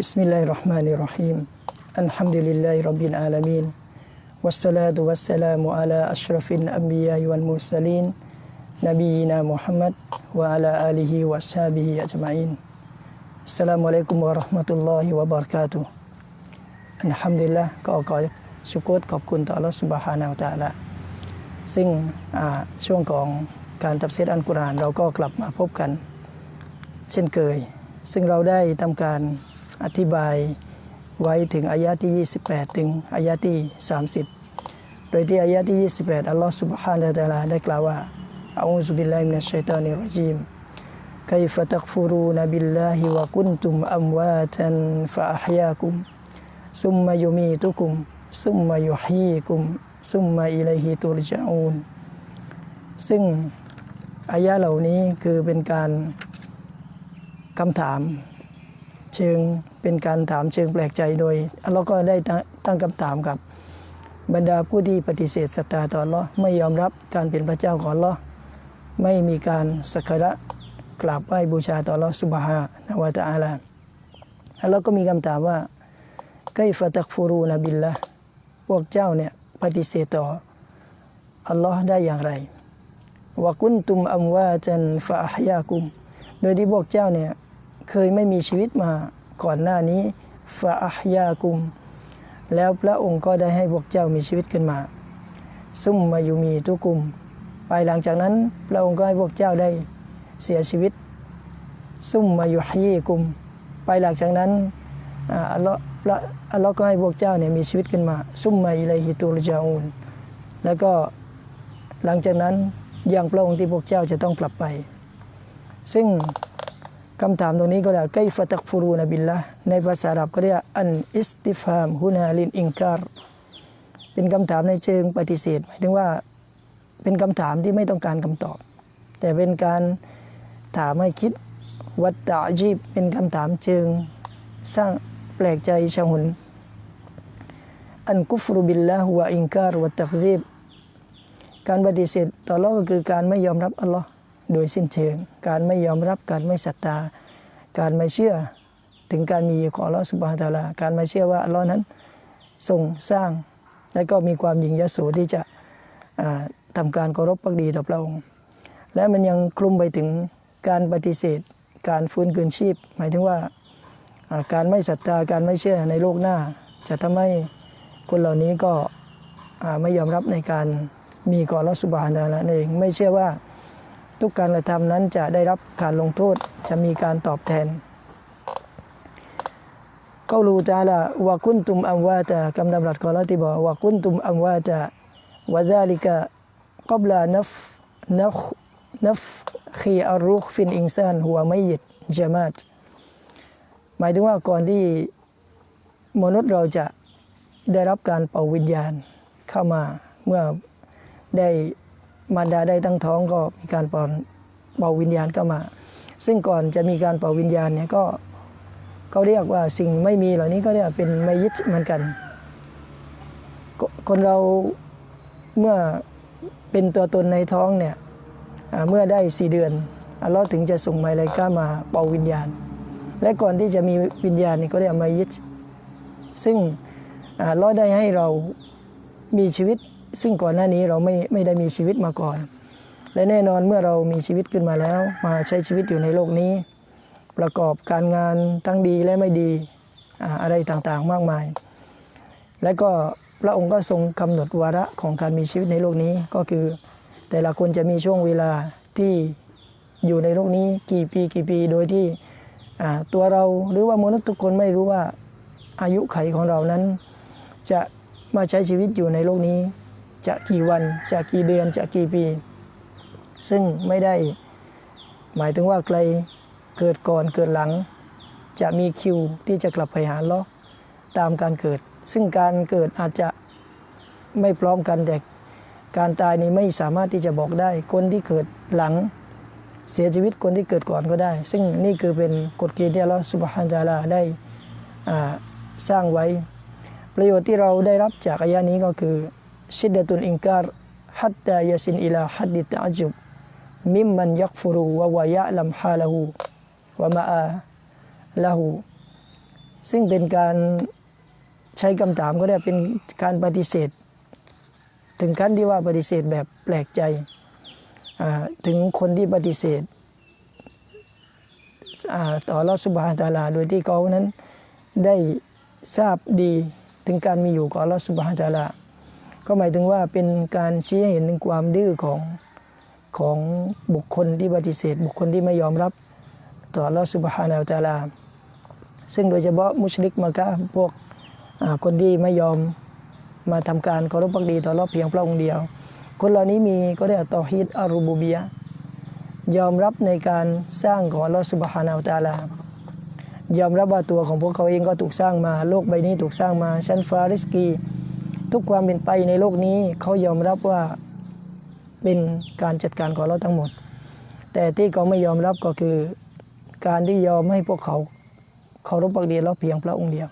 بسم الله الرحمن الرحيم الحمد لله رب العالمين والصلاة والسلام على أشرف الأنبياء والمرسلين نبينا محمد وعلى آله وأصحابه أجمعين السلام عليكم ورحمة الله وبركاته อัลฮัมดุลิลละก็ขอชุกรขอบคุณต่ออัลลอฮฺสุบฮานาอัลตะอาลาซึ่งอ่าช่วงของการตับเซตอัลกุรอานเราก็กลับมาพบกัน เช่นเคย ซึ่งเราได้ทำการ อธิบายไว้ถึงอายะที่ 28 ถึงอายะที่ 30 โดยที่อายะที่ 28 อัลลอฮฺสุบฮานาอัลตะอาลาได้กล่าวว่าอาอูซุบิลลาฮิมินัชชัยตานิรรจีม كيف تكفرون بالله وكنتم أمواتا فأحياكم ثم يميتكم ثم يحييكم ثم إليه ترجعون ซึ่งอายะเหล่านี้คือเป็นการคำถาม เชิงเป็นการถามเชิงแปลกใจโดยอัลลอฮ์ก็ได้ตั้งคำถามกับบรรดาผู้ที่ปฏิเสธศรัทธาต่ออัลลอฮ์ไม่ยอมรับการเป็นพระเจ้าของอัลลอฮ์ไม่มีการสักการะกราบไหว้บูชาต่ออัลลอฮ์สุบฮานะวะตะอาลาอัลลอฮ์ก็มีคำถามว่าไกฟะตักฟูรูนบิลละพวกเจ้าเนี่ยปฏิเสธต่ออัลลอฮ์ได้อย่างไรวะกุนตุมอัมวาจันฟะฮยากุม โดยที่พวกเจ้าเนี่ย เคยไม่มีชีวิตมาก่อนหน้านี้ฟะอัฮยากุม แล้วพระองค์ก็ได้ให้พวกเจ้ามีชีวิตขึ้นมา ซุ่มมาอยู่มีทุกุม ไปหลังจากนั้นพระองค์ก็ให้พวกเจ้าได้เสียชีวิต ซุ่มมาอยู่ฮีกุม ไปหลังจากนั้นอัลลอฮ์พระอัลลอฮ์ก็ให้พวกเจ้าเนี่ยมีชีวิตขึ้นมา ซุ่มมาอิเลฮิตูรจาอูนแล้วก็หลังจากนั้นอย่างพระองค์ที่พวกเจ้าจะต้องกลับไป ซึ่ง คำถามตรงนี้ก็เรียกไกฟะตักฟูรูนบิลละในภาษาอาหรับก็เรียกอันอิสติฟามฮุนาลินอิงการเป็นคำถามในเชิงปฏิเสธหมายถึงว่าเป็นคำถามที่ไม่ต้องการคำตอบ แต่เป็นการถามให้คิดวัตตะจีบเป็นคำถามเชิงสร้างแปลกใจชะหุนอันกุฟรุบิลละฮุวอิงการวัตตักซีบการปฏิเสธต่ออัลลอก็คือการไม่ยอมรับอัลลอฮ์ โดยสิ้นเชิง การไม่ยอมรับการไม่ศรัทธาการไม่เชื่อถึงการมีของอัลอสุบฮานตาลา การไม่เชื่อว่าลอนั้นทรงสร้าง และก็มีความยิงยโสที่จะอ่าทำการเคารพพักดีต่อพระองค์ และมันยังคลุมไปถึงการปฏิเสธ การฟื้นคืนชีพ หมายถึงว่าการไม่ศรัทธาการไม่เชื่อในโลกหน้า จะทำให้คนเหล่านี้ก็ไม่ยอมรับในการมีกอนลสุบานาลานั่นเองไม่เชื่อว่า ทุกการกระทำนั้นจะได้รับการลงโทษจะมีการตอบแทนกาลูจาละวะกุนตุมอัมวาตะคำดำรัสของเราที่บอกวะกุนตุมอัมวาตะวะซาลิกะกบลานัฟนัฟนัฟขีอารุขฟินอิงซานหัวไม่ยิดจามาตหมายถึงว่าก่อนที่มนุษย์เราจะได้รับการเป่าวิญญาณเข้ามาเมื่อได้ มารดาได้ตั้งท้องก็มีการเป่าเป่าวิญญาณเข้ามา ซึ่งก่อนจะมีการเป่าวิญญาณเนี่ยก็เขาเรียกว่าสิ่งไม่มีเหล่านี้ก็เรียกเป็นไมยิดเหมือนกัน คนเราเมื่อเป็นตัวตนในท้องเนี่ยเมื่อได้สี่เดือนอัลลอฮ์ถึงจะส่งไมลายกามาเป่าวิญญาณ และก่อนที่จะมีวิญญาณนี่ก็เรียกมายิดซึ่งอ่าอัลลอฮ์ได้ให้เรามีชีวิต ซึ่งก่อนหน้านี้เราไม่ไม่ได้มีชีวิตมาก่อน และแน่นอนเมื่อเรามีชีวิตขึ้นมาแล้ว มาใช้ชีวิตอยู่ในโลกนี้ ประกอบการงานทั้งดีและไม่ดีอะไรต่างๆมากมาย และก็พระองค์ก็ทรงกำหนดวาระของการมีชีวิตในโลกนี้ก็คือ แต่ละคนจะมีช่วงเวลาที่อยู่ในโลกนี้กี่ปีกี่ปีโดยที่ตัวเราหรือว่ามนุษย์ทุกคนไม่รู้ว่าอายุไขของเรานั้น จะมาใช้ชีวิตอยู่ในโลกนี้ จะกี่วันจะกี่เดือนจะกี่ปี ซึ่งไม่ได้หมายถึงว่าใครเกิดก่อนเกิดหลัง จะมีคิวที่จะกลับไปหาลเลาตามการเกิด ซึ่งการเกิดอาจจะไม่พร้อมกันแต่การตายนี้ไม่สามารถที่จะบอกได้ คนที่เกิดหลังเสียชีวิตคนที่เกิดก่อนก็ได้ ซึ่งนี่คือเป็นกฎเกณฑ์ที่เลาสุบฮานตะอาลาได้สร้างไว้ ประโยชน์ที่เราได้รับจากอายะนี้ก็คือ ชิดตุนอิงการฮัตตายาซินอิลาฮัดดิตะจุบมิมมันยักฟุรูวะวะยะลัมฮาละหูวะมาอาละหูซึ่งเป็นการใช้คำถามก็ได้เป็นการปฏิเสธ ถึงขั้นที่ว่าปฏิเสธแบบแปลกใจถึงคนที่ปฏิเสธต่อรอสุบฮานตาลา โดยที่เขานั้นได้ทราบดีถึงการมีอยู่ของอัลลอสุบฮานตาลา ก็หมายถึงว่าเป็นการชี้ให้เห็นถึงความดื้อของของบุคคลที่ปฏิเสธ บุคคลที่ไม่ยอมรับต่อลอสุบฮานาอัลตาลา ซึ่งโดยเฉพาะมุชริกมักกะพวกคนที่ไม่ยอมมาทำการเคารพพักดีต่ออัลอฮ์เพียงพระองค์เดียว คนเหล่านี้มีก็ได้ต่อฮีดอารูบูบียะยอมรับในการสร้างของลอสุบฮานาอัลตาลายอมรับว่าตัวของพวกเขาเองก็ถูกสร้างมา โลกใบนี้ถูกสร้างมาชั้นฟ้าริสกี ทุกความเป็นไปในโลกนี้เขายอมรับว่าเป็นการจัดการของเราทั้งหมด แต่ที่เขาไม่ยอมรับก็คือการที่ยอมให้พวกเขาเคารพปักดีเราเพียงพระองค์เดียว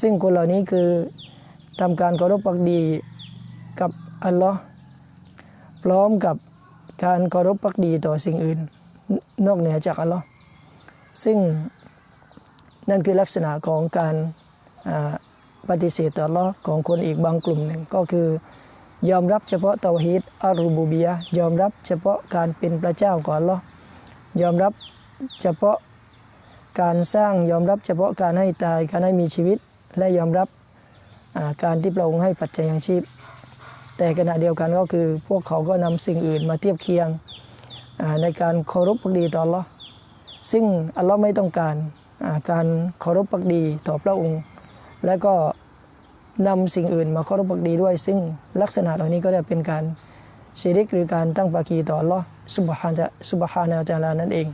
ซึ่งคนเหล่านี้คือทำการเคารพปักดีกับอัลลอฮ์พร้อมกับการเคารพปักดีต่อสิ่งอื่น นอกเหนือจากอัลลอฮ์ซึ่งนั่นคือลักษณะของการ ปฏิเสธต่ออัลอของคนอีกบางกลุ่มหนึ่งก็คือยอมรับเฉพาะเตาฮีดอารูบูบียยอมรับเฉพาะการเป็นพระเจ้าของอัลลอฮ์ยอมรับเฉพาะการสร้างยอมรับเฉพาะการให้ตายการให้มีชีวิต และยอมรับการที่พระองค์ให้ปัจจัยยังชีพ แต่ขณะเดียวกันก็คือ พวกเขาก็นำสิ่งอื่นมาเทียบเคียงในการเคารพพักดีต่ออัลอซึ่งอัลลอฮ์ไม่ต้องการการเคารพพักดีต่อพระองค์ และก็นำสิ่งอื่นมาเคารพพักดีด้วย ซึ่งลักษณะเหล่านี้ก็จะเป็นการชิริกหรือการตั้งปากีต่อลอสุบฮานจะสุบฮานาอัลตะอาลานั่นเอง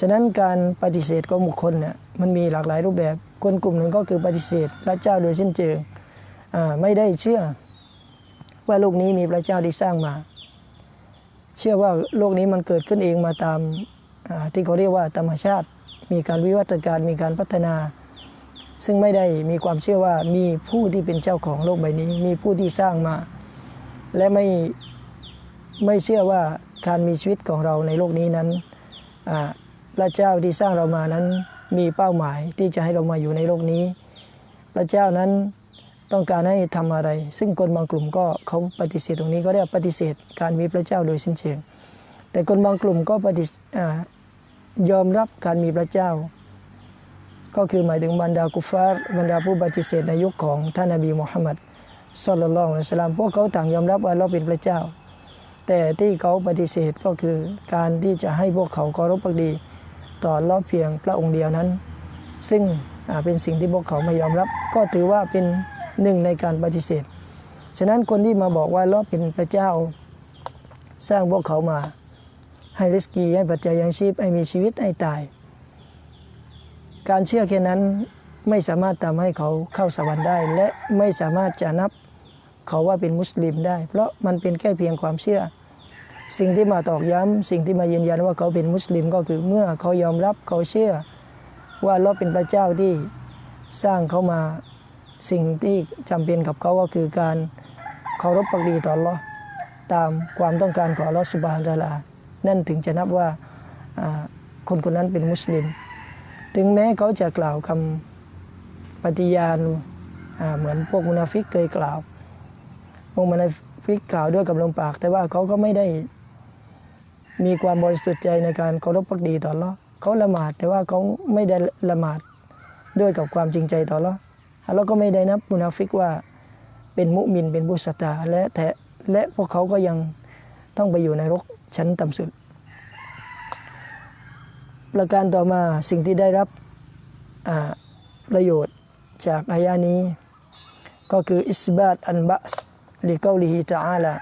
ฉะนั้นการปฏิเสธของบุคคลเนี่ยมันมีหลากหลายรูปแบบ คนกลุ่มหนึ่งก็คือปฏิเสธพระเจ้าโดยสิ้นเชิงไม่ได้เชื่อว่าโลกนี้มีพระเจ้าที่สร้างมา เชื่อว่าโลกนี้มันเกิดขึ้นเองมาตามที่เขาเรียกว่าธรรมชาติ มีการวิวัฒนาการมีการพัฒนา ซึ่งไม่ได้มีความเชื่อว่ามีผู้ที่เป็นเจ้าของโลกใบนี้ มีผู้ที่สร้างมา และไม่ไม่เชื่อว่าการมีชีวิตของเราในโลกนี้นั้นพระเจ้าที่สร้างเรามานั้นมีเป้าหมายที่จะให้เรามาอยู่ในโลกนี้ พระเจ้านั้นต้องการให้ทำอะไร ซึ่งคนบางกลุ่มก็เขาปฏิเสธตรงนี้ก็เรียกว่าปฏิเสธการมีพระเจ้าโดยสิ้นเชิงแต่คนบางกลุ่มก็ปฏิยอมรับการมีพระเจ้า ก็คือหมายถึงบรรดากุฟาร์บรรดาผู้ปฏิเสธในยุคของท่านนบีมุฮัมมัดสุลลัลลอฮุอะลัยฮิสลลัมพวกเขาต่างยอมรับว่าเราเป็นพระเจ้า แต่ที่เขาปฏิเสธก็คือการที่จะให้พวกเขาเคารพพักดี ต่ออัลเลอเพียงพระองค์เดียวนั้น ซึ่งเป็นสิ่งที่พวกเขาไม่ยอมรับ ก็ถือว่าเป็นหนึ่งในการปฏิเสธ ฉะนั้นคนที่มาบอกว่าเราเป็นพระเจ้า สร้างพวกเขามา ให้ริสกีให้ปัจจัยยังชีพให้มีชีวิตให้ตาย การเชื่อแค่นั้นไม่สามารถทำให้เขาเข้าสวรรค์ได้ และไม่สามารถจะนับเขาว่าเป็นมุสลิมได้ เพราะมันเป็นแค่เพียงความเชื่อ สิ่งที่มาตอกย้ำสิ่งที่มายืนยันว่าเขาเป็นมุสลิมก็คือเมื่อเขายอมรับเขาเชื่อ ว่าเราเป็นพระเจ้าที่สร้างเขามาสิ่งที่จำเป็นกับเขาก็คือการเคารพปักดีต่ออัลเลอตามความต้องการของอัลอสุบานตะอาลา นั่นถึงจะนับว่าคนคนนั้นเป็นมุสลิม ถึงแม้เขาจะกล่าวคำปฏิญาณเหมือนพวกมุนาฟิกเคยกล่าว พวกมุนาฟิกกล่าวด้วยกับลมปาก แต่ว่าเขาก็ไม่ได้มีความบริสุทธิ์ใจในการเคารพพักดีต่อลเลอเขาละหมาดแต่ว่าเขาไม่ได้ละหมาดด้วยกับความจริงใจต่อลออัลเลอก็ไม่ได้นับมุนาฟิกว่าเป็นมุมินเป็นผู้ศรัทธาและแทและพวกเขาก็ยังต้องไปอยู่ในรกชั้นต่ำสุด ประการต่อมาสิ่งที่ได้รับประโยชน์จากอายานี้ ก็คืออิสบาตอันบะสลิกาลิฮิตาอาลา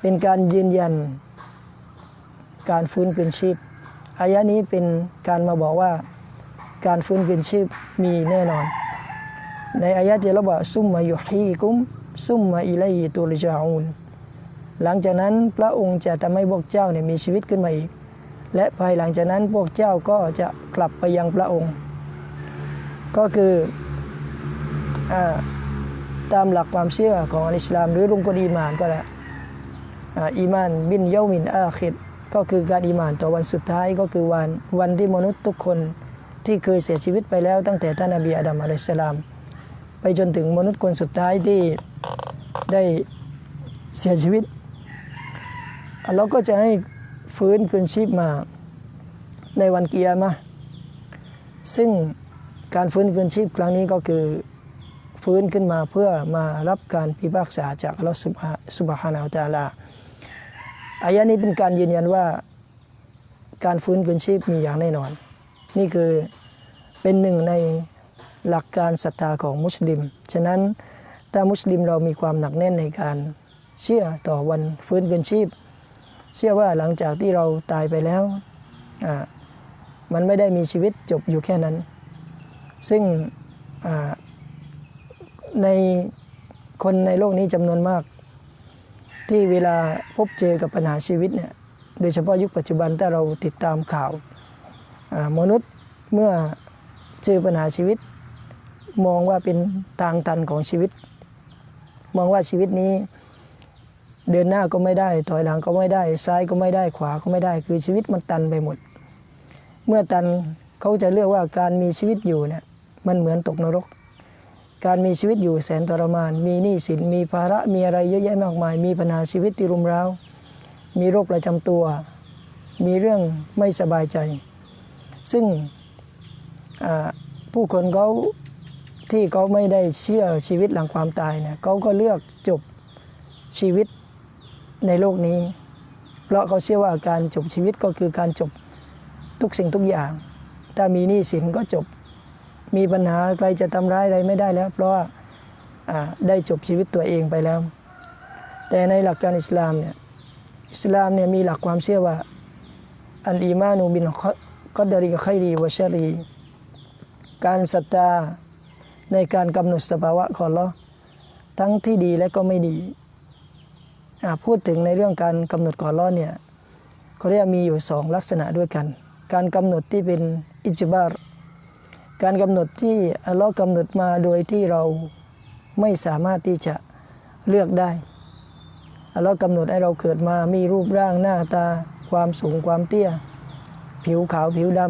เป็นการยืนยันการฟื้นคืนชีพอายะนี้เป็นการมาบอกว่าการฟื้นคืนชีพมีแน่นอน ในอายะที่เราบอกซุมมายุฮีกุมซุมมาอิลัยฮิตุลจาอูนหลังจากนั้นพระองค์จะทำให้พวกเจ้าเนี่ยมีชีวิตขึ้นมาอีก และภายหลังจากนั้นพวกเจ้าก็จะกลับไปยังพระองค์ ก็คืออตามหลักความเชื่อของอิสลาม หรือรุงกฎอีมานก็แล้วอีมานบินเยามินอาคิดก็คือการอีมานต่อวันสุดท้ายก็คือวันวันที่มนุษย์ทุกคนที่เคยเสียชีวิตไปแล้วตั้งแต่ท่านนบีอาดัมอะลัยฮิสลาม ไปจนถึงมนุษย์คนสุดท้ายที่ได้เสียชีวิตเลอฮ์ก็จะให้ ฟื้นคืนชีพมาในวันเกิยามะซึ่งการฟื้นคืนชีพครั้งนี้ก็คือฟื้นขึ้นมาเพื่อมารับการพิพากษาจากอัลลอฮ์สุบฮานาอัลตะอาลาอายะนี้เป็นการยืนยันว่าการฟื้นคืนชีพมีอย่างแน่นอน นี่คือเป็นหนึ่งในหลักการศรัทธาของมุสลิม ฉะนั้นถ้ามุสลิมเรามีความหนักแน่นในการเชื่อต่อวันฟื้นคืนชีพ เชื่อว่าหลังจากที่เราตายไปแล้วมันไม่ได้มีชีวิตจบอยู่แค่นั้น ซึ่งในคนในโลกนี้จำนวนมาก ที่เวลาพบเจอกับปัญหาชีวิตเนี่ยโดยเฉพาะยุคปัจจุบันถ้าเราติดตามข่าวมนุษย์เมื่อเจอปัญหาชีวิต มองว่าเป็นทางตันของชีวิต มองว่าชีวิตนี้ เดินหน้าก็ไม่ได้ ถอยหลังก็ไม่ได้ ซ้ายก็ไม่ได้ขวาก็ไม่ได้ คือชีวิตมันตันไปหมด เมื่อตันเขาจะเรียกว่าการมีชีวิตอยู่เนี่ยมันเหมือนตกนรก การมีชีวิตอยู่แสนทรมาน มีหนี้สิน มีภาระ มีอะไรเยอะแยะมากมาย มีปัญหาชีวิตที่รุมเร้า มีโรคประจำตัว มีเรื่องไม่สบายใจ ซึ่งผู้คนเขาที่เขาไม่ได้เชื่อชีวิตหลังความตายเนี่ยเขาก็เลือกจบชีวิต ในโลกนี้ เพราะเขาเชื่อว่าการจบชีวิตก็คือการจบทุกสิ่งทุกอย่าง ถ้ามีหนี้สินก็จบ มีปัญหาใครจะทำร้ายอะไรไม่ได้แล้ว เพราะว่าได้จบชีวิตตัวเองไปแล้ว แต่ในหลักการอิสลามเนี่ย อิสลามเนี่ยมีหลักความเชื่อว่า อันอีมานูบินกอดารีไครีวะชรี การศรัทธาในการกำหนดสภาวะของเลอทั้งที่ดีและก็ไม่ดี พูดถึงในเรื่องการกำหนดของอัลเลอเนี่ยเขาเรียกมีอยู่สองลักษณะด้วยกัน การกำหนดที่เป็นอิจบารการกำหนดที่อัลลอฮ์กำหนดมาโดยที่เราไม่สามารถที่จะเลือกได้อัลลอฮ์กำหนดให้เราเกิดมามีรูปร่างหน้าตา ความสูงความเตี้ย ผิวขาวผิวด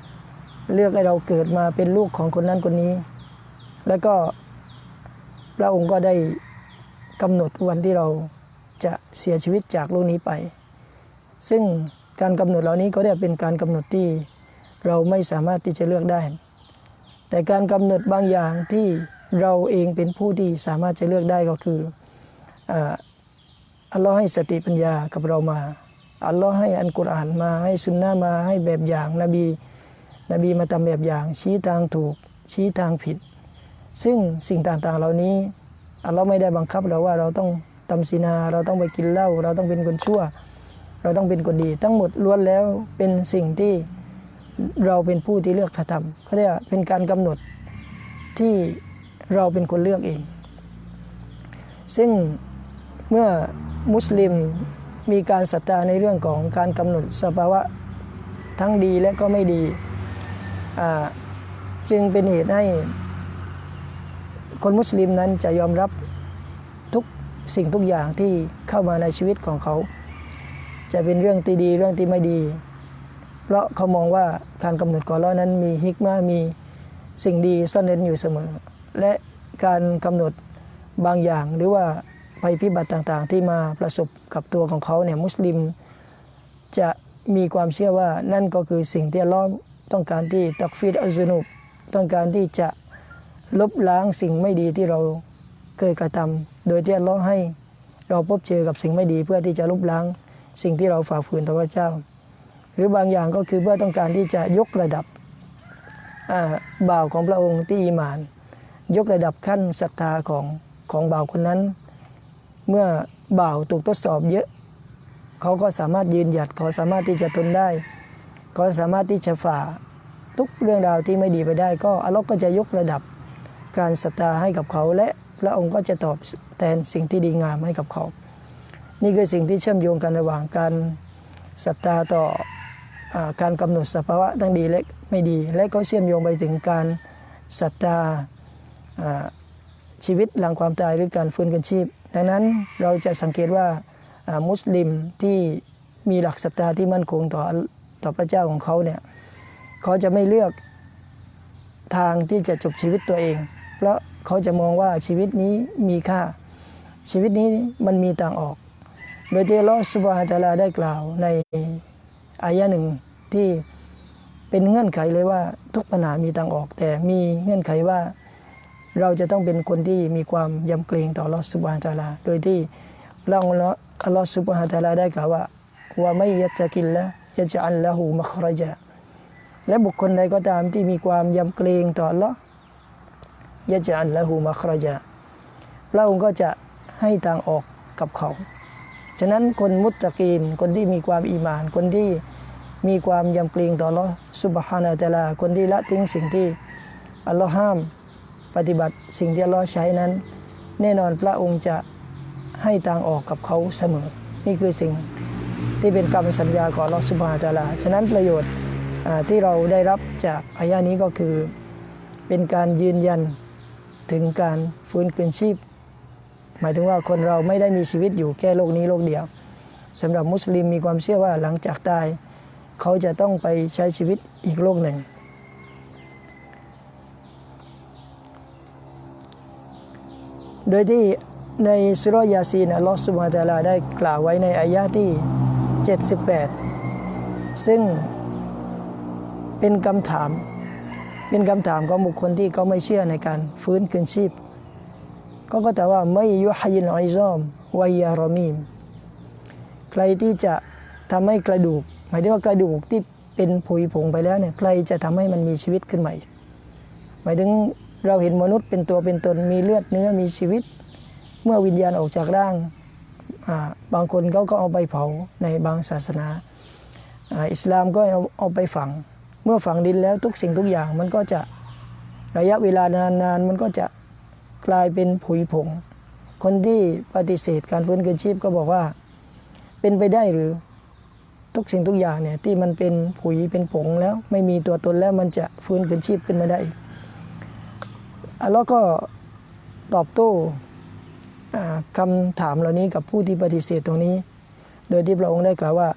ำเลือกให้เราเกิดมาเป็นลูกของคนนั้นคนนี้ แล้วก็พระองค์ก็ได้กำหนดวันที่เรา จะเสียชีวิตจากโลกนี้ไป ซึ่งการกำหนดเหล่านี้ก็เรียกเป็นการกำหนดที่เราไม่สามารถที่จะเลือกได้ แต่การกำหนดบางอย่างที่เราเองเป็นผู้ที่สามารถจะเลือกได้ก็คืออัลลอฮ์ให้สติปัญญากับเรามา อัลลอฮ์ให้อันกุรอานมาให้สุนนะมาให้แบบอย่างนบีนบีมาทำแบบอย่าง ชี้ทางถูกชี้ทางผิด ซึ่งสิ่งต่างๆเหล่านี้อัลลอฮ์ไม่ได้บังคับเราว่าเราต้อง ทำศีนา เราต้องไปกินเหล้าเราต้องเป็นคนชั่ว เราต้องเป็นคนดี ทั้งหมดล้วนแล้วเป็นสิ่งที่เราเป็นผู้ที่เลือกกระทำเขาเรียกว่าเป็นการกำหนดที่เราเป็นคนเลือกเอง ซึ่งเมื่อมุสลิมมีการศรัทธาในเรื่องของการกำหนดสภาวะทั้งดีและก็ไม่ดีจึงเป็นเหตุให้คนมุสลิมนั้นจะยอมรับ สิ่งทุกอย่างที่เข้ามาในชีวิตของเขา จะเป็นเรื่องที่ดีเรื่องที่ไม่ดี เพราะเขามองว่าการกำหนดกอล้อนั้นมีฮิกมามีสิ่งดีซ่อนเร้นอยู่เสมอ และการกำหนดบางอย่างหรือว่าภัยพิบัติต่างๆ ที่มาประสบกับตัวของเขาเนี่ยมุสลิม จะมีความเชื่อว่านั่นก็คือสิ่งที่ลเลอต้องการที่ตักฟีดอัลซุนุบต้องการที่จะลบล้างสิ่งไม่ดีที่เรา เคยกระทำโดยที่อัลลอฮ์ให้เราพบเจอกับสิ่งไม่ดีเพื่อที่จะลบล้างสิ่งที่เราฝ่าฝืนต่อพระเจ้า หรือบางอย่างก็คือเพื่อต้องการที่จะยกระดับบ่าวของพระองค์ที่อีหมาน ยกระดับขั้นศรัทธาของของบ่าวคนนั้น เมื่อบ่าวถูกทดสอบเยอะ เขาก็สามารถยืนหยัดเขาสามารถที่จะทนได้ เขาสามารถที่จะฝ่าทุกเรื่องราวที่ไม่ดีไปได้ ก็อัลลอฮ์ก็จะยกระดับการศรัทธาให้กับเขาและ พระองค์ก็จะตอบแทนสิ่งที่ดีงามให้กับเขา นี่คือสิ่งที่เชื่อมโยงกันระหว่างการศรัทธาต่ออการกำหนดสภาวะทั้งดีและไม่ดี และก็เชื่อมโยงไปถึงการศรัทธาชีวิตหลังความตายหรือการฟื้นคืนชีพ ดังนั้นเราจะสังเกตว่ามุสลิมที่มีหลักศรัทธาที่มั่นคงต่อต่อพระเจ้าของเขาเนี่ยเขาจะไม่เลือกทางที่จะจบชีวิตตัวเอง เพราะ เขาจะมองว่าชีวิตนี้มีค่า ชีวิตนี้มันมีทางออก โดยที่ลอสุบฮานะฮูวะตาลาได้กล่าวในอายะหนึ่งที่เป็นเงื่อนไขเลยว่าทุกปัญหามีทางออก แต่มีเงื่อนไขว่าเราจะต้องเป็นคนที่มีความยำเกรงต่อลอสุบฮานะฮูวะตาลา โดยที่พระองค์อัลอสุบฮานะฮูวะตาลาได้กล่าวว่าว่าไม่ยัตะกินละยะจะอัลละหูมัครจาและบุคคลใดก็ตามที่มีความยำเกรงต่อลลอ ยะจะอัลละหูมัครจาพระองค์ก็จะให้ทางออกกับเขา ฉะนั้นคนมุตตะกีน คนที่มีความอีมาน คนที่มีความยำเกรงต่อลอสุบฮานะฮูวะตะอาลา คนที่ละทิ้งสิ่งที่อัลลอฮ์ห้าม ปฏิบัติสิ่งที่อัลลอฮ์ใช้นั้น แน่นอนพระองค์จะให้ทางออกกับเขาเสมอ นี่คือสิ่งที่เป็นคำสัญญาของอัลลอฮ์สุบฮานะฮูวะตะอาลา ฉะนั้นประโยชน์ที่เราได้รับจากอายะนี้ก็คือ เป็นการยืนยัน ถึงการฟื้นคืนชีพ หมายถึงว่าคนเราไม่ได้มีชีวิตอยู่แค่โลกนี้โลกเดียวสำหรับมุสลิมมีความเชื่อว่าหลังจากตาย เขาจะต้องไปใช้ชีวิตอีกโลกหนึ่ง โดยที่ในสุรยาซีนอัลลอฮฺสุบฮานะฮูวะตาลาได้กล่าวไว้ในอายะที่ 78 ซึ่งเป็นคำถาม เป็นคำถามของบุคคลที่เขาไม่เชื่อในการฟื้นคืนชีพก็ก็แต่ว่าไม่ยุฮยินไอซอมวายารมีม ใครที่จะทำให้กระดูก หมายถึงว่ากระดูกที่เป็นผุยผงไปแล้วเนี่ยใครจะทำให้มันมีชีวิตขึ้นใหม่ หมายถึงเราเห็นมนุษย์เป็นตัวเป็นตนมีเลือดเนื้อมีชีวิต เมื่อวิญญาณออกจากร่าง บางคนเขาก็เอาไปเผาในบางศาสนาอ่าอิสลามก็เอาเอาไปฝัง เมื่อฝังดินแล้วทุกสิ่งทุกอย่างมันก็จะระยะเวลานานๆมันก็จะกลายเป็นผุยผง คนที่ปฏิเสธการฟื้นคืนชีพก็บอกว่าเป็นไปได้หรือทุกสิ่งทุกอย่างเนี่ยที่มันเป็นผุยเป็นผงแล้วไม่มีตัวตนแล้วมันจะฟื้นคืนชีพขึ้นมาได้อัลเลอฮ์ก็ตอบโต้อ่าคำถามเหล่านี้กับผู้ที่ปฏิเสธตรงนี้ โดยที่พระองค์ได้กล่าวว่า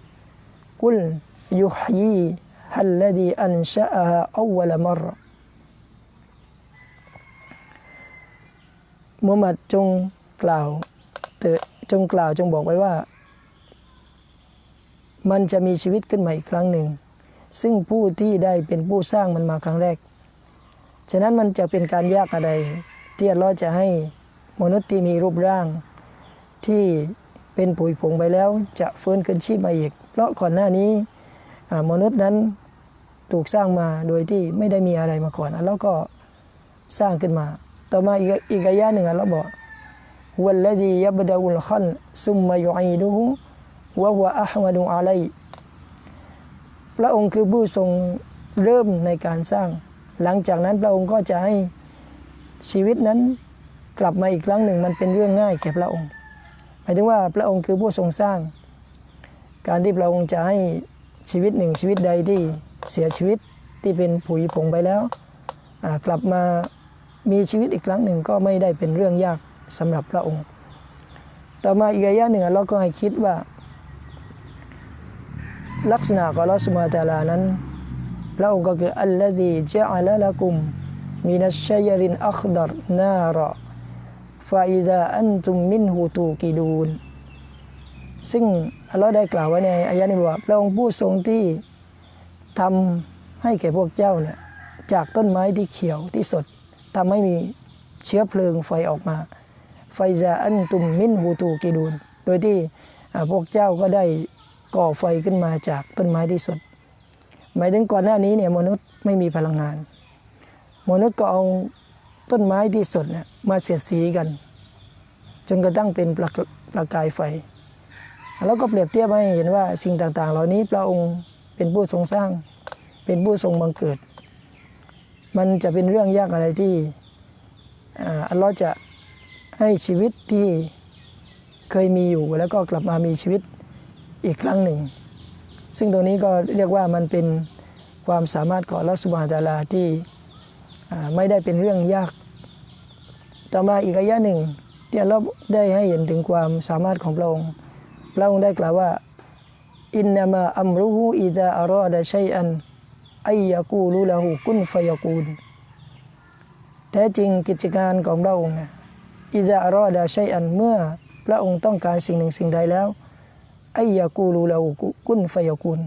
กุลยุฮยี ฮัลลดีอันชะอาฮะอวลมรมุฮัมมัดจงกล่าวเถิดจงกล่าวจงบอกไว้ว่า มันจะมีชีวิตขึ้นมาอีกครั้งหนึ่ง ซึ่งผู้ที่ได้เป็นผู้สร้างมันมาครั้งแรก ฉะนั้นมันจะเป็นการยากอะไร ที่อัลลอฮ์จะให้มนุษย์ที่มีรูปร่าง ที่เป็นผุยผงไปแล้วจะฟื้นคืนชีพมาอีก เพราะก่อนหน้านี้มนุษย์นั้น ถูกสร้างมาโดยที่ไม่ได้มีอะไรมาก่อนอัลเลอฮ์ก็สร้างขึ้นมา ต่อมาอีกอีกอายะหนึ่งอัลเลอฮ์บอกวัลลดียับดาอุลขันซุมมายุอีดุฮุวะวะอัฮวะดุอาลัยพระองค์คือผู้ทรงเริ่มในการสร้าง หลังจากนั้นพระองค์ก็จะให้ชีวิตนั้นกลับมาอีกครั้งหนึ่งมันเป็นเรื่องง่ายแก่พระองค์ หมายถึงว่าพระองค์คือผู้ทรงสร้าง การที่พระองค์จะให้ชีวิตหนึ่งชีวิตใดที่ เสียชีวิตที่เป็นผุยผงไปแล้วกลับมามีชีวิตอีกครั้งหนึ่งก็ไม่ได้เป็นเรื่องยากสำหรับพระองค์ ต่อมาอีกระยะหนึ่งเราก็ให้คิดว่า ลักษณะของลอสุบฮาตาลานั้น พระองค์ก็คืออัลลอฮีเจะอัลละกุมมินัชชัยรินอัคดรนาระฟาอิดาอันตุมมินหูตูกิดูนซึ่งอัลลอฮ์ได้กล่าวไว้ในอายะนี้ว่าพระองค์ผู้ทรงที่ ทำให้แก่พวกเจ้าเนี่ยจากต้นไม้ที่เขียวที่สดทำให้มีเชื้อเพลิงไฟออกมา ไฟซาอันตุมมินหูตูกิดูนโดยที่พวกเจ้าก็ได้ก่อไฟขึ้นมาจากต้นไม้ที่สด หมายถึงก่อนหน้านี้เนี่ยมนุษย์ไม่มีพลังงาน มนุษย์ก็เอาต้นไม้ที่สดเนี่ยมาเสียดสีกัน จนกระทั่งเป็นประประกายไฟ แล้วก็เปรียบเทียบให้เห็นว่าสิ่งต่างๆ เหล่านี้พระองค์ เป็นผู้ทรงสร้าง เป็นผู้ทรงบังเกิด มันจะเป็นเรื่องยากอะไรที่อ่าอัลลอฮ์จะให้ชีวิตที่เคยมีอยู่แล้วก็กลับมามีชีวิตอีกครั้งหนึ่ง ซึ่งตรงนี้ก็เรียกว่ามันเป็นความสามารถของอัลลอฮ์สุบานะฮูวะตะอาลาที่ไม่ได้เป็นเรื่องยาก ต่อมาอีกอายะหนึ่งที่อัลลอฮ์ได้ให้เห็นถึงความสามารถของพระองค์ พระองค์ได้กล่าวว่า อินนามาอัมรุฮูอิจาอารอดะชัยอันอัยยะกูลุละหูกุนฟยากูลแท้จริงกิจการของพระองค์นี่ยอิจารอดาชัยอันเมื่อพระองค์ต้องการสิ่งหนึ่งสิ่งใดแล้วไอยากูลูลากุนไฟยากูล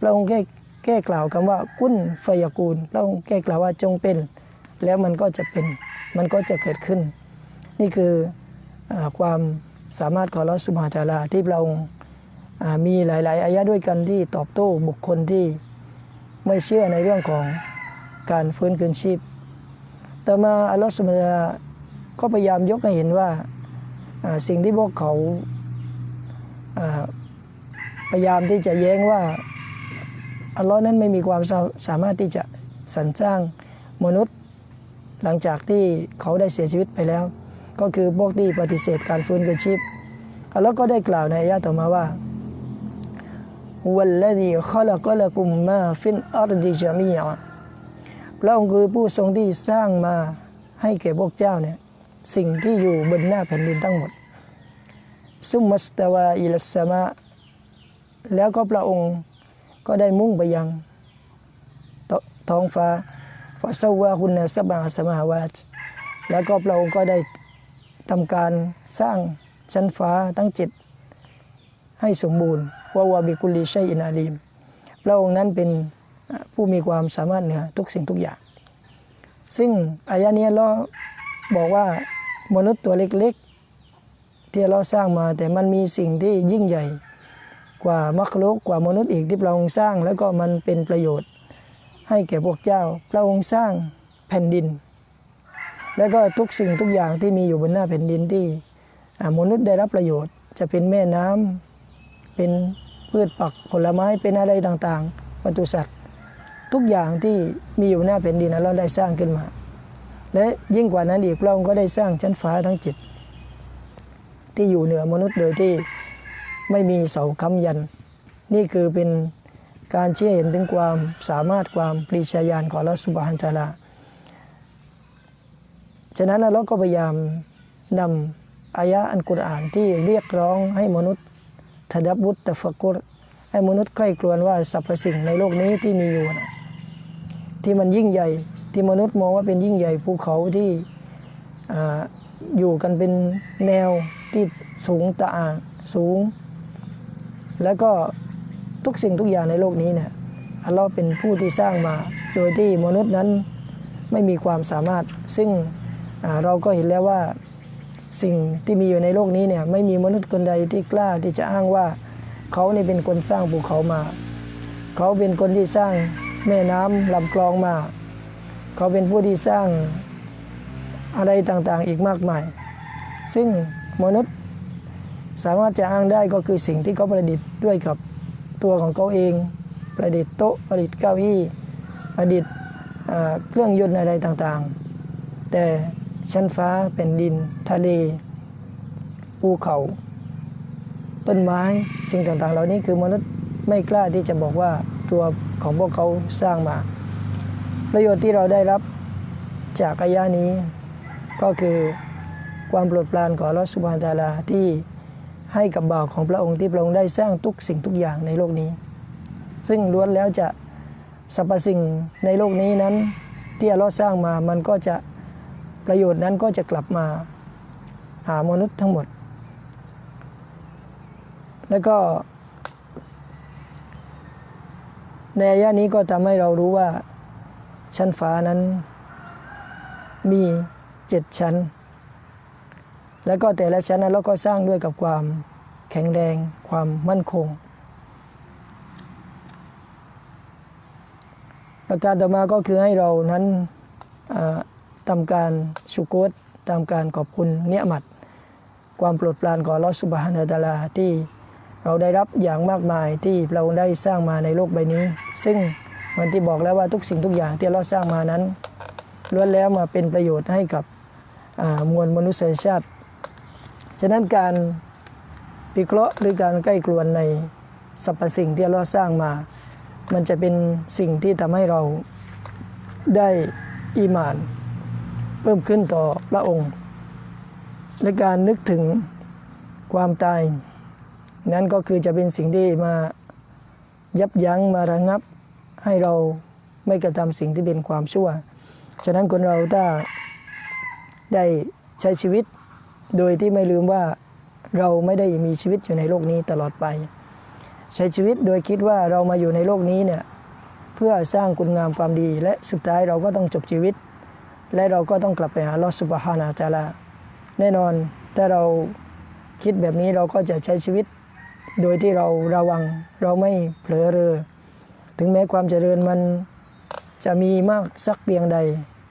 พระองค์แก้แก้กล่าวคำว่ากุนไฟยากูลพระองค์แก้กล่าวว่าจงเป็น แล้วมันก็จะเป็นมันก็จะเกิดขึ้น นี่คืออาความสามารถของลอสุบฮาจาราที่พระองค์ มีหลาย ๆอายะด้วยกันที่ตอบโต้บุคคลที่ไม่เชื่อในเรื่องของการฟื้นคืนชีพ แต่มาอัลลอฮฺสุบฮานะฮูวะตะอาลาก็พยายามยกให้เห็นว่าสิ่งที่พวกเขาพยายามที่จะแย้งว่าอัลลอฮ์นั้นไม่มีความสามารถที่จะสรรสร้างมนุษย์ หลังจากที่เขาได้เสียชีวิตไปแล้ว ก็คือพวกที่ปฏิเสธการฟื้นคืนชีพอัลลอฮ์ก็ได้กล่าวในอายะต่อมาว่า วัลลดีขลักละกุมมาฟินอัรดิจามีอะพระองค์คือผู้ทรงที่สร้างมาให้แก่พวกเจ้าเนี่ยสิ่งที่อยู่บนหน้าแผ่นดินทั้งหมด ซุมมัสตาวาอิลสมาแล้วก็พระองค์ก็ได้มุ่งไปยังท้องฟ้าฟาซาวาคุณสบาสมาวาตแล้วก็พระองค์ก็ได้ทำการสร้างชั้นฟ้าทั้งเจ็ดให้สมบูรณ์ วาวาบิกุลีชัยอินอาลีมพระองค์นั้นเป็นผู้มีความสามารถเหนือทุกสิ่งทุกอย่าง ซึ่งอายะนี้เราบอกว่ามนุษย์ตัวเล็กๆ ที่เราสร้างมาแต่มันมีสิ่งที่ยิ่งใหญ่กว่ามัคลุกกว่ามนุษย์อีกที่พระองค์สร้างแล้วก็มันเป็นประโยชน์ ให้แก่พวกเจ้า พระองค์สร้างแผ่นดิน แล้วก็ทุกสิ่งทุกอย่างที่มีอยู่บนหน้าแผ่นดินที่มนุษย์ได้รับประโยชน์ จะเป็นแม่น้ำ เป็นพืชผักผลไม้เป็นอะไรต่างๆปศุสัตว์ ทุกอย่างที่มีอยู่หน้าแผ่นดินเราได้สร้างขึ้นมา และยิ่งกว่านั้นอีกพระองค์ก็ได้สร้างชั้นฟ้าทั้งจิต ที่อยู่เหนือมนุษย์โดยที่ไม่มีเสาค้ำยัน นี่คือเป็นการเชื่อเห็นถึงความสามารถความปรีชาญาณของอัลลอฮฺสุบฮานตาลาฉะนั้นเราก็พยายามนำอายะอันกุรอานที่เรียกร้องให้มนุษย์ ทดับบุตตะฟกกุรให้มนุษย์ใคร่ครวญว่าสรรพสิ่งในโลกนี้ที่มีอยู่นะที่มันยิ่งใหญ่ที่มนุษย์มองว่าเป็นยิ่งใหญ่ภูเขาที่อาอยู่กันเป็นแนวที่สูงตะอ่างสูง แล้วก็ทุกสิ่งทุกอย่างในโลกนี้เนี่ยอัลลอฮ์เป็นผู้ที่สร้างมา โดยที่มนุษย์นั้นไม่มีความสามารถ ซึ่งเราก็เห็นแล้วว่า สิ่งที่มีอยู่ในโลกนี้เนี่ยไม่มีมนุษย์คนใดที่กล้าที่จะอ้างว่าเขาเนี่เป็นคนสร้างภูเขามา เขาเป็นคนที่สร้างแม่น้ำลำคลองมา เขาเป็นผู้ที่สร้างอะไรต่างๆอีกมากมาย ซึ่งมนุษย์สามารถจะอ้างได้ก็คือสิ่งที่เขาประดิษฐ์ด้วยกับตัวของเขาเอง ประดิษฐ์โต๊ะประดิษฐ์เก้าอี้ประดิษฐ์เครื่องยนต์อะไรต่างๆ แต่ ชั้นฟ้าแผ่นดิน ทะเล ภูเขา ต้นไม้สิ่งต่างๆ เหล่านี้คือมนุษย์ไม่กล้าที่จะบอกว่าตัวของพวกเขาสร้างมา ประโยชน์ที่เราได้รับจากอายานี้ ก็คือความโปรดปรานของอัลอสุบานตาลาที่ให้กับบ่าวของพระองค์ที่พระองค์ได้สร้างทุกสิ่งทุกอย่างในโลกนี้ ซึ่งล้วนแล้วจะสรรพสิ่งในโลกนี้นั้นที่อัลลอฮ์สร้างมามันก็จะ ประโยชน์นั้นก็จะกลับมาหามนุษย์ทั้งหมด แล้วก็ในอายะนี้ก็ทำให้เรารู้ว่าชั้นฟ้านั้นมีเจ็ดชั้น แล้วก็แต่ละชั้นนั้นเราก็สร้างด้วยกับความแข็งแรงความมั่นคง ประการต่อมาก็คือให้เรานั้น ทำการชุกรตามการขอบคุณเนียมัด ความโปรดปรานของลอสุบฮานาตาลาที่เราได้รับอย่างมากมายที่เราได้สร้างมาในโลกใบนี้ ซึ่งเหมือนที่บอกแล้วว่าทุกสิ่งทุกอย่างที่เราสร้างมานั้นล้วนแล้วมาเป็นประโยชน์ให้กับมวลมนุษยชาติ ฉะนั้นการวิเคราะห์หรือการใกล้กลวนในสรรพสิ่งที่เราสร้างมา มันจะเป็นสิ่งที่ทำให้เราได้อีมาน เพิ่มขึ้นต่อพระองค์ และการนึกถึงความตาย นั้นก็คือจะเป็นสิ่งที่มายับยั้งมาระงับ ให้เราไม่กระทำสิ่งที่เป็นความชั่ว ฉะนั้นคนเราถ้าได้ใช้ชีวิต โดยที่ไม่ลืมว่าเราไม่ได้มีชีวิตอยู่ในโลกนี้ตลอดไป ใช้ชีวิตโดยคิดว่าเรามาอยู่ในโลกนี้เนี่ยเพื่อสร้างคุณงามความดีและสุดท้ายเราก็ต้องจบชีวิต และเราก็ต้องกลับไปหาลอสุบฮานาจาลาแน่นอนถ้าเราคิดแบบนี้เราก็จะใช้ชีวิต โดยที่เราระวังเราไม่เผลอเรอ ถึงแม้ความเจริญมันจะมีมากสักเพียงใด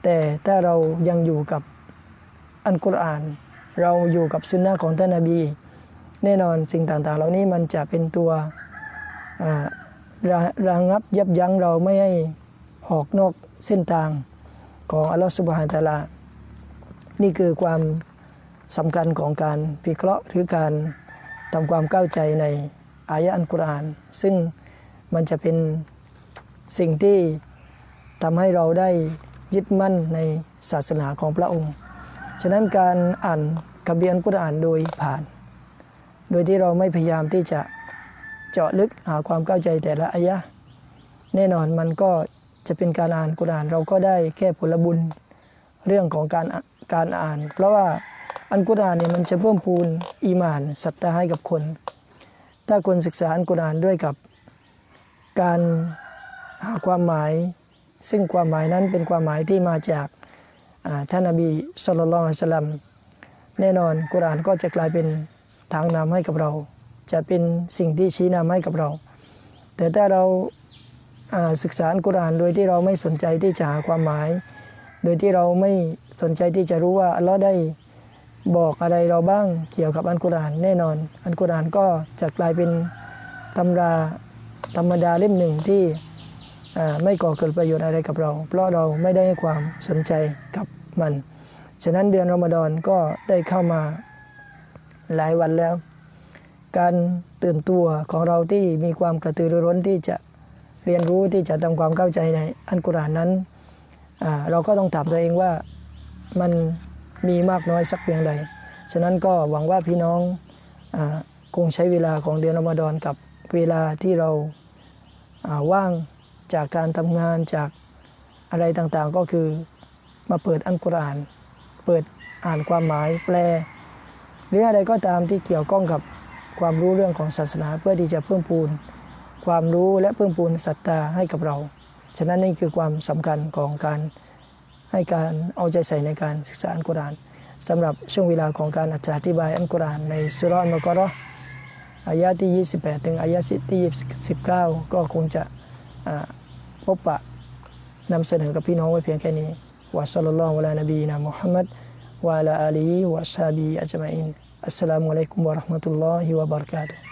แต่ถ้าเรายังอยู่กับอันกุรอาน เราอยู่กับสุนนะของท่านนบี แน่นอนสิ่งต่างๆ เหล่านี้มันจะเป็นตัวระระงับยับยั้งเราไม่ให้ออกนอกเส้นทาง ของอัลลอฮฺสุบฮานตะอาลา นี่คือความสำคัญของการพิเคราะห์หรือการทำความเข้าใจในอายะอันกุรอาน ซึ่งมันจะเป็นสิ่งที่ทำให้เราได้ยึดมั่นในศาสนาของพระองค์ ฉะนั้นการอ่านคัมภีร์อันกุรอานโดยผ่าน โดยที่เราไม่พยายามที่จะเจาะลึกหาความเข้าใจแต่ละอายะห์แน่นอนมันก็ จะเป็นการอ่านกุรานเราก็ได้แค่ผลบุญเรื่องของการการอ่าน เพราะว่าอันกุรานเนี่ยมันจะเพิ่มพูนอีมานศรัทธาให้กับคน ถ้าคนศึกษาอันกุรานด้วยกับการหาความหมาย ซึ่งความหมายนั้นเป็นความหมายที่มาจากท่านนบีสุลต่านละสลัมแน่นอนกุรานก็จะกลายเป็นทางนำให้กับเรา จะเป็นสิ่งที่ชี้นำให้กับเรา แต่ถ้าเรา ศึกษาอัลกุรอานโดยที่เราไม่สนใจที่จะหาความหมาย โดยที่เราไม่สนใจที่จะรู้ว่าอัลลอฮ์ได้บอกอะไรเราบ้างเกี่ยวกับอัลกุรอานแน่นอน อัลกุรอานก็จะกลายเป็นตำราธรรมดาเล่มหนึ่งที่ไม่ก่อเกิดประโยชน์อะไรกับเรา เพราะเราไม่ได้ให้ความสนใจกับมัน ฉะนั้นเดือนรอมฎอนก็ได้เข้ามาหลายวันแล้ว การตื่นตัวของเราที่มีความกระตือรือร้นที่จะ เรียนรู้ที่จะทำความเข้าใจในอันกุรอานนั้น เราก็ต้องถามตัวเองว่ามันมีมากน้อยสักเพียงใด ฉะนั้นก็หวังว่าพี่น้องอคงใช้เวลาของเดือนอมฎอนกับเวลาที่เราาว่างจากการทำงานจากอะไรต่างๆ ก็คือมาเปิดอันกุรอาน เปิดอ่านความหมายแปล หรืออะไรก็ตามที่เกี่ยวข้องกับความรู้เรื่องของศาสนาเพื่อที่จะเพิ่มพูน ความรู้และเพิ่มปูนศรัทธาให้กับเรา ฉะนั้นนี่คือความสำคัญของการให้การเอาใจใส่ในการศึกษาอัลกุรอานสำหรับช่วงเวลาของการอธิบายอัลกุรอานในสุรอนมกรออายะที่ 28 ถึงอายะที่19 ก็คงจะพบปะนำเสนอกับพี่น้องไว้เพียงแค่นี้วะสัลลัลลอฮุอะลานบีนะมุฮัมมัดวะลาอาลีวะซาบีอัจมัยนอัสสลามุอะลัยกุมวะราะห์มะตุลลอฮิวะบะเราะกาตุฮ์